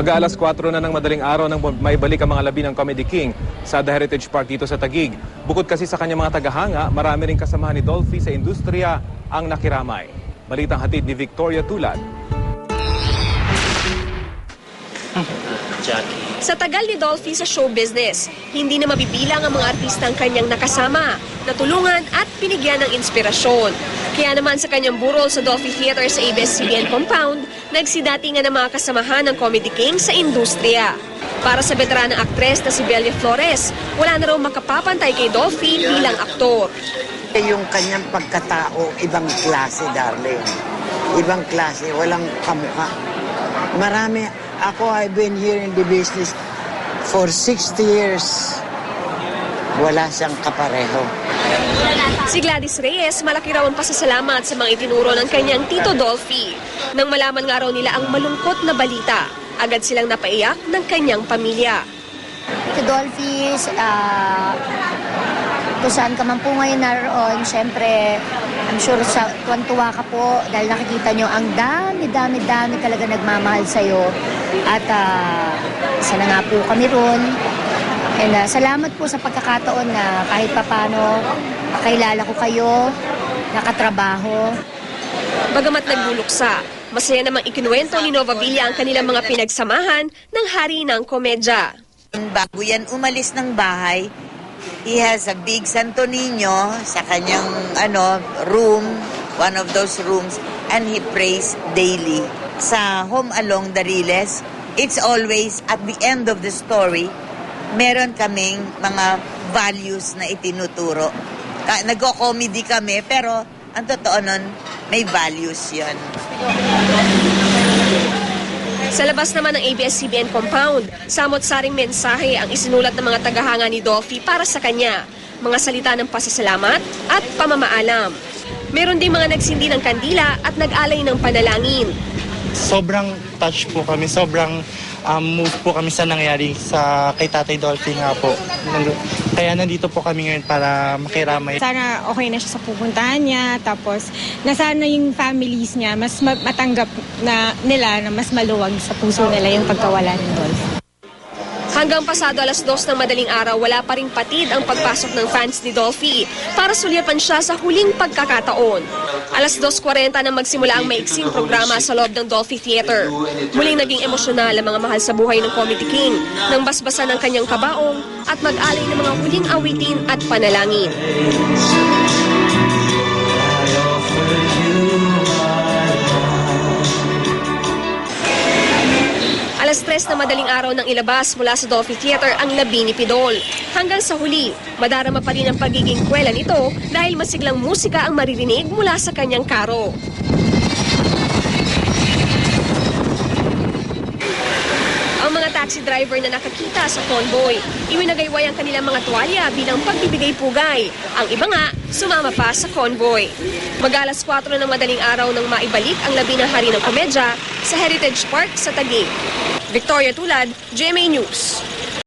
Mag-aalas 4 na ng madaling araw nang maibalik ang mga labi ng Comedy King sa The Heritage Park dito sa Taguig. Bukod kasi sa kanyang mga tagahanga, marami rin kasamahan ni Dolphy sa industriya ang nakiramay. Balitang hatid ni Victoria Tulad. Jackie. Sa tagal ni Dolphy sa show business, hindi na mabibilang ang mga artistang kanyang nakasama, natulungan at binigyan ng inspirasyon. Kaya naman sa kanyang burol sa Dolphy Theater sa ABS-CBN compound, nagsidatingan ng mga kasamahan ng Comedy King sa industriya. Para sa veteranang aktres na si Belia Flores, wala na raw makapapantay kay Dolphy bilang aktor. Yung kanyang pagkatao, ibang klase, darling. Ibang klase, walang kamukha. Marami, ako, I've been here in the business for 60 years. Wala siyang kapareho. Si Gladys Reyes, malaki raw ang pasasalamat sa mga itinuro ng kanyang Tito Dolphy. Nang malaman nga raw nila ang malungkot na balita, agad silang napaiyak ng kanyang pamilya. Si Dolphy, ah, kung saan ka man po ngayon naroon, syempre, I'm sure sa tuwan-tuwa ka po dahil nakikita nyo ang dami, dami, dami talaga nagmamahal sa'yo. At ah, isa na nga po kami ron. And ah, salamat po sa pagkakataon na kahit papano, kailala ko kayo, nakatrabaho. Bagamat nagbuluksa, masaya namang ikinuwento ni Nova Villa ang kanilang mga pinagsamahan ng hari ng komedya. Bago yan umalis ng bahay, he has a big Santo Niño sa kanyang ano room, one of those rooms, and he prays daily. Sa Home Along Dariles, it's always at the end of the story, meron kaming mga values na itinuturo. Nagko-comedy kami, pero ang totoo nun, may values yon. Sa labas naman ng ABS-CBN compound, samot-saring mensahe ang isinulat ng mga tagahanga ni Dolphy para sa kanya. Mga salita ng pasasalamat at pamamaalam. Meron din mga nagsindi ng kandila at nag-alay ng panalangin. sobrang touch po kami, sobrang um, move po kami sa nangyari sa kay Tatay Dolphy nga po. Kaya nandito po kami ngayon para makiramay. Sana okay na siya sa pupuntahan niya. Tapos, na sana yung families niya, mas ma- matanggap na nila na mas maluwag sa puso nila yung pagkawala ng Dolph. Hanggang pasado alas dos ng madaling araw, wala pa ring patid ang pagpasok ng fans ni Dolphy para sulyapan siya sa huling pagkakataon. Alas 2.40 nang magsimula ang maiksing programa sa loob ng Dolphy Theater. Muling naging emosyonal ang mga mahal sa buhay ng Comedy King nang basbasan ng kanyang kabaong at mag-alay ng mga huling awitin at panalangin. Alas 3 na madaling araw nang ilabas mula sa Dolphy Theater ang labi ni Pidol. Hanggang sa huli, madarama pa rin ang pagiging kwela nito dahil masiglang musika ang maririnig mula sa kanyang karo. Ang mga taxi driver na nakakita sa convoy, iwinagayway ang kanilang mga tuwalya bilang pagbibigay pugay. Ang iba nga, sumama pa sa convoy. Mag-alas 4 ng madaling araw nang maibalik ang labi ng hari ng komedya sa Heritage Park sa Taguig. Victoria Tulad, GMA News.